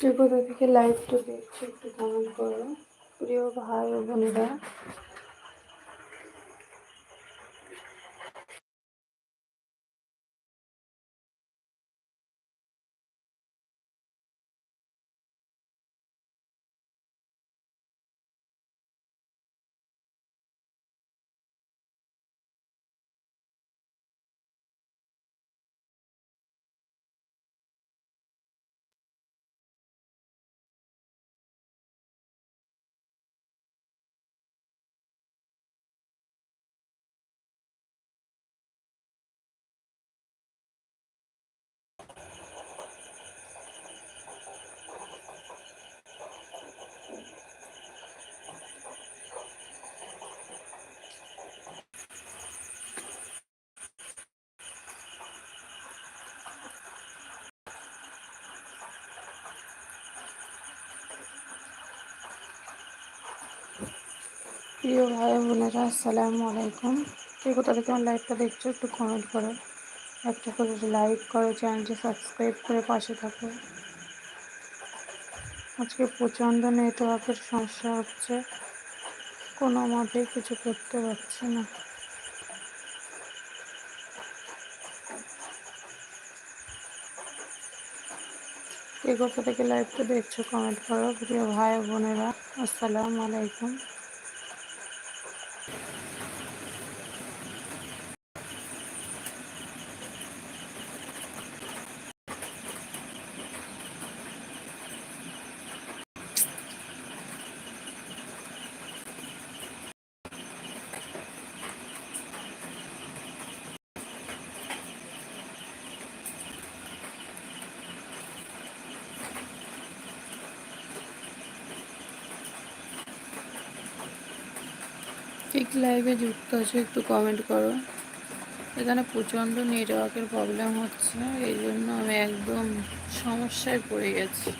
কে কোথা থেকে লাইভটা দেখছ একটু কমেন্ট করো। প্রিয় ভাই ও বোনেরা। প্রিয় ভাই বোনেরা, আসসালামু আলাইকুম। কে কোথা থেকে আমার লাইভটা দেখছ, একটু কমেন্ট করো। একটা করে লাইক করো চ্যানেলটি সাবস্ক্রাইব করে পাশে থাকো। আজকে প্রচণ্ড নেটওয়ার্কের সমস্যা হচ্ছে। কোনো মতেই কিছু করতে পারছি না। কে কোথা থেকে লাইভটা দেখছ কমেন্ট করো। প্রিয় ভাই বোনেরা, আসসালামু আলাইকুম। ঠিক লাইভে যুক্ত আছো, একটু কমেন্ট করো। এখানে প্রচণ্ড নেটওয়ার্কের প্রবলেম হচ্ছে, এই জন্য আমি একদম সমস্যায় পড়ে গেছি।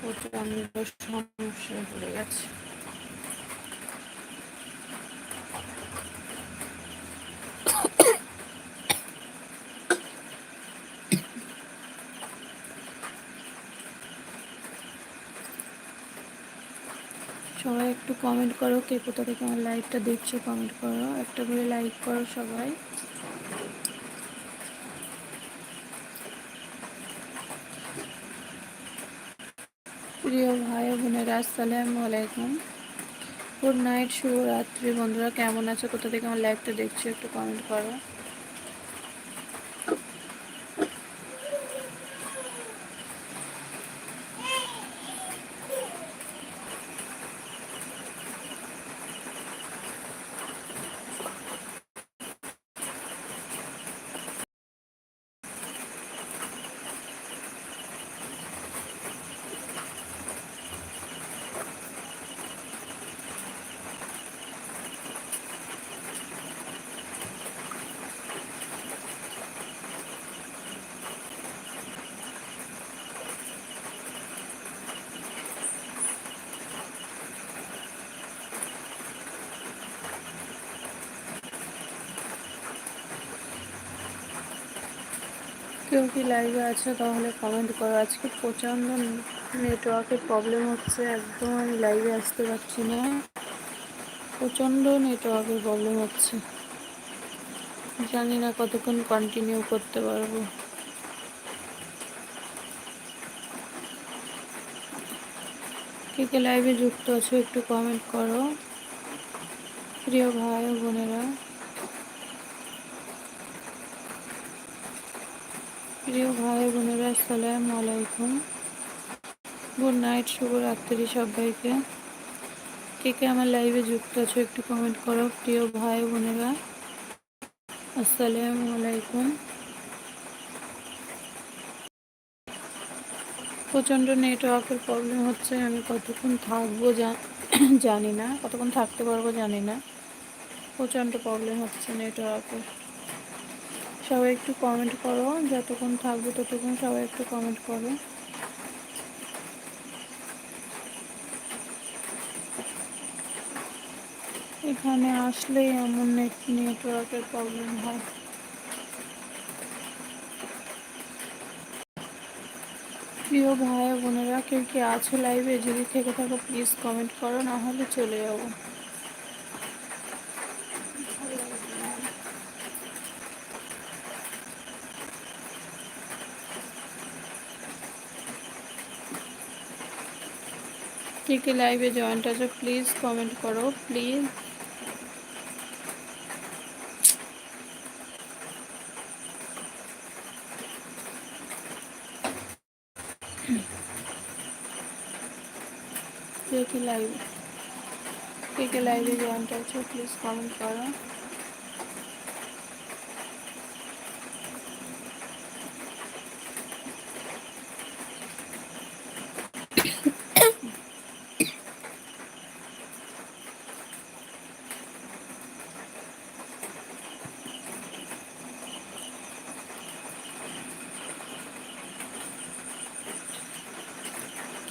প্রচণ্ড সমস্যায় পড়ে গেছি সবাই একটু কমেন্ট করো কে কোথা থেকে আমার লাইভটা দেখছ কমেন্ট করো। একটা করে লাইক করো সবাই। প্রিয় ভাই বোনেরা, আসসালামু আলাইকুম। গুড নাইট শুভরাত্রি। বন্ধুরা, কেমন আছো? কোথা থেকে আমার লাইভটা দেখছ? একটু কমেন্ট করো। কেউ কি লাইভে আছে, তাহলে কমেন্ট করো। আজকে প্রচণ্ড নেটওয়ার্কের প্রবলেম হচ্ছে, একদম আমি লাইভে আসতে পারছি না। প্রচণ্ড নেটওয়ার্কের প্রবলেম হচ্ছে। জানি না কতক্ষণ কন্টিনিউ করতে পারব। কে কে লাইভে যুক্ত আছো একটু কমেন্ট করো। প্রিয় ভাই বোনেরা। প্রিয় ভাই বোনেরা, আসসালামু আলাইকুম। গুড নাইট, শুভ শুভরাত্রি সবাইকে। কে কে আমার লাইভে যুক্ত আছো একটু কমেন্ট করো, প্রিয় ভাই বোনেরা। আসসালামু আলাইকুম। প্রচণ্ড নেটওয়ার্কের প্রবলেম হচ্ছে, আমি কতক্ষণ থাকব জানি না, কতক্ষণ থাকতে পারব জানি না। প্রচণ্ড প্রবলেম হচ্ছে নেটওয়ার্কের সবাই একটু কমেন্ট করো, যতক্ষণ থাকব ততক্ষণ সবাই একটু কমেন্ট করো। এখানে আসলেই এমন নেট নেটওয়ার্কের প্রবলেম হয়। প্রিয় ভাই বোনেরা, কেউ কি আছো লাইভে যদি থেকে থাকো প্লিজ কমেন্ট করো, না হলে চলে যাব। কে কে লাইভে জয়েন্ট আছো প্লিজ কমেন্ট করো প্লিজ কে কে লাইভ কে কে লাইভে জয়েন্ট আছো প্লিজ কমেন্ট করো.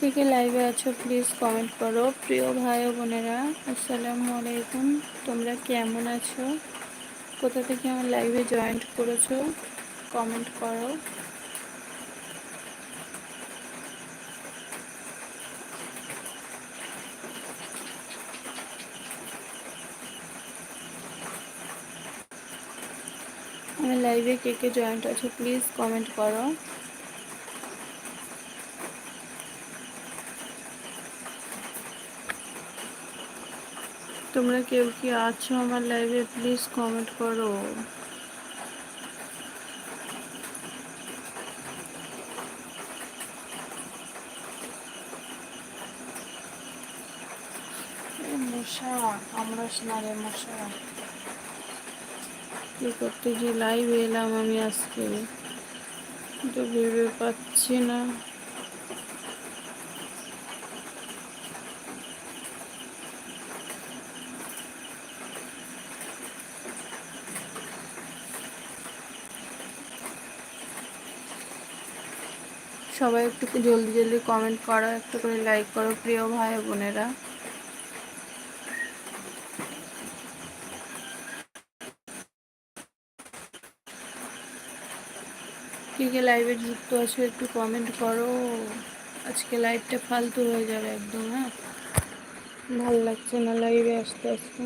কে কে লাইভে আছো প্লিজ কমেন্ট করো। প্রিয় ভাই ও বোনেরা, আসসালামু আলাইকুম। তোমরা কেমন আছো? কোথা থেকে আমার লাইভে জয়েন্ট করেছ? কমেন্ট করো। আমার লাইভে কে কে জয়েন্ট আছো প্লিজ কমেন্ট করো। তোমরা কেউ কি আছো আমার লাইভে প্লিজ কমেন্ট করো। মশা কামড়াস না মশা। কি করতে? যে লাইভ এলাম আমি আজকে। তো ভেবে পাচ্ছি না। সবাই একটু জলদি জলদি কমেন্ট করো, একটু করে লাইক করো, প্রিয় ভাই বোনেরা। কে লাইভে যুক্ত আছো একটু কমেন্ট করো। আজকে লাইভটা ফালতু হয়ে যাবে একদম হ্যাঁ? ভালো লাগছে না লাইভে আসতে আসতে।